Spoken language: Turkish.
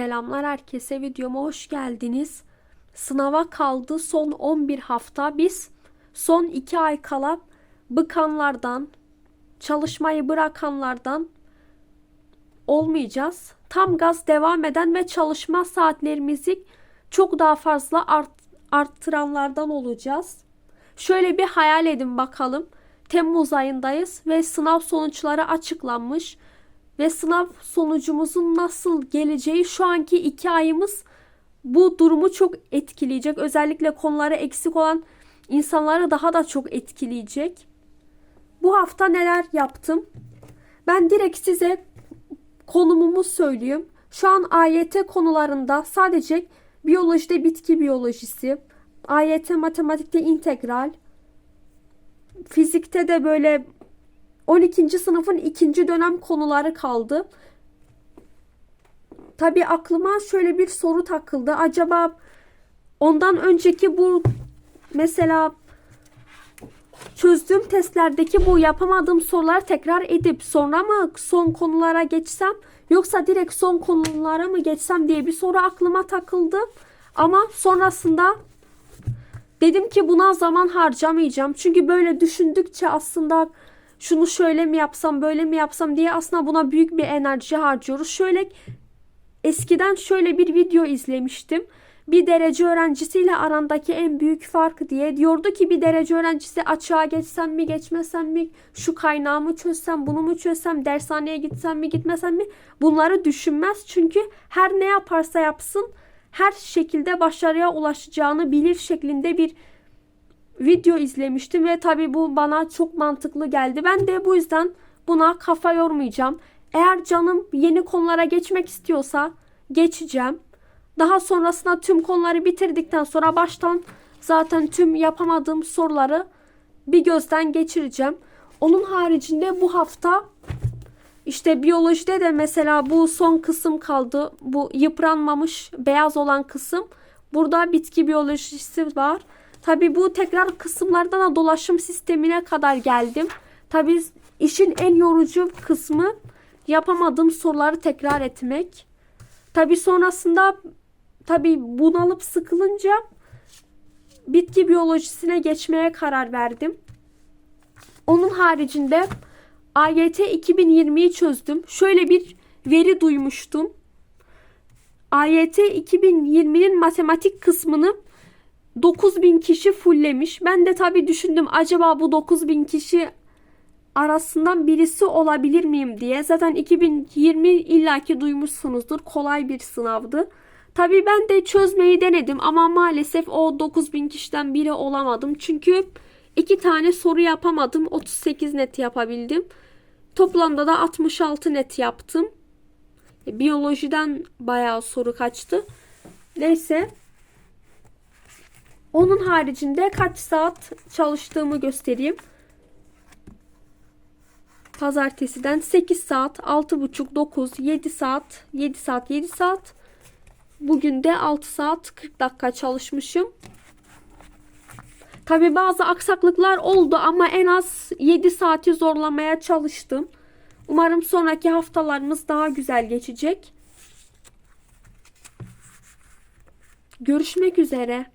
Selamlar herkese videoma hoş geldiniz. Sınava kaldı son 11 hafta. Biz son 2 ay kala bıkanlardan, çalışmayı bırakanlardan olmayacağız. Tam gaz devam eden ve çalışma saatlerimizi çok daha fazla art, arttıranlardan olacağız. Şöyle bir hayal edin bakalım. Temmuz ayındayız ve sınav sonuçları açıklanmış ve sınav sonucumuzun nasıl geleceği şu anki iki ayımız bu durumu çok etkileyecek. Özellikle konuları eksik olan insanları daha da çok etkileyecek. Bu hafta neler yaptım? Ben direkt size konumumu söyleyeyim. Şu an AYT konularında sadece biyolojide bitki biyolojisi, AYT matematikte integral, fizikte de böyle 12. sınıfın ikinci dönem konuları kaldı. Tabii aklıma şöyle bir soru takıldı. Acaba ondan önceki bu mesela çözdüğüm testlerdeki bu yapamadığım soruları tekrar edip sonra mı son konulara geçsem yoksa direkt son konulara mı geçsem diye bir soru aklıma takıldı. Ama sonrasında dedim ki buna zaman harcamayacağım. Çünkü böyle düşündükçe aslında şunu şöyle mi yapsam böyle mi yapsam diye aslında buna büyük bir enerji harcıyoruz. Şöyle eskiden şöyle bir video izlemiştim. Bir derece öğrencisiyle arandaki en büyük fark diye diyordu ki bir derece öğrencisi açığa geçsem mi geçmesem mi şu kaynağı mı çözsem bunu mu çözsem dershaneye gitsem mi gitmesem mi bunları düşünmez. Çünkü her ne yaparsa yapsın her şekilde başarıya ulaşacağını bilir şeklinde bir video izlemiştim ve tabi bu bana çok mantıklı geldi. Ben de bu yüzden buna kafa yormayacağım. Eğer canım yeni konulara geçmek istiyorsa geçeceğim. Daha sonrasında tüm konuları bitirdikten sonra baştan zaten tüm yapamadığım soruları bir gözden geçireceğim. Onun haricinde bu hafta işte biyolojide de mesela bu son kısım kaldı. Bu yıpranmamış beyaz olan kısım. Burada bitki biyolojisi var. Tabi bu tekrar kısımlardan da dolaşım sistemine kadar geldim. Tabi işin en yorucu kısmı yapamadığım soruları tekrar etmek. Tabi sonrasında tabi bunalıp sıkılınca bitki biyolojisine geçmeye karar verdim. Onun haricinde AYT 2020'yi çözdüm. Şöyle bir veri duymuştum. AYT 2020'nin matematik kısmını 9000 kişi fulllemiş. Ben de tabii düşündüm acaba bu 9000 kişi arasından birisi olabilir miyim diye. Zaten 2020 illaki duymuşsunuzdur. Kolay bir sınavdı. Tabii ben de çözmeyi denedim ama maalesef o 9000 kişiden biri olamadım. Çünkü iki tane soru yapamadım. 38 net yapabildim. Toplamda da 66 net yaptım. Biyolojiden bayağı soru kaçtı. Neyse. Onun haricinde kaç saat çalıştığımı göstereyim. Pazartesiden 8 saat, 6,5, 9, 7 saat, 7 saat, 7 saat. Bugün de 6 saat 40 dakika çalışmışım. Tabi bazı aksaklıklar oldu ama en az 7 saati zorlamaya çalıştım. Umarım sonraki haftalarımız daha güzel geçecek. Görüşmek üzere.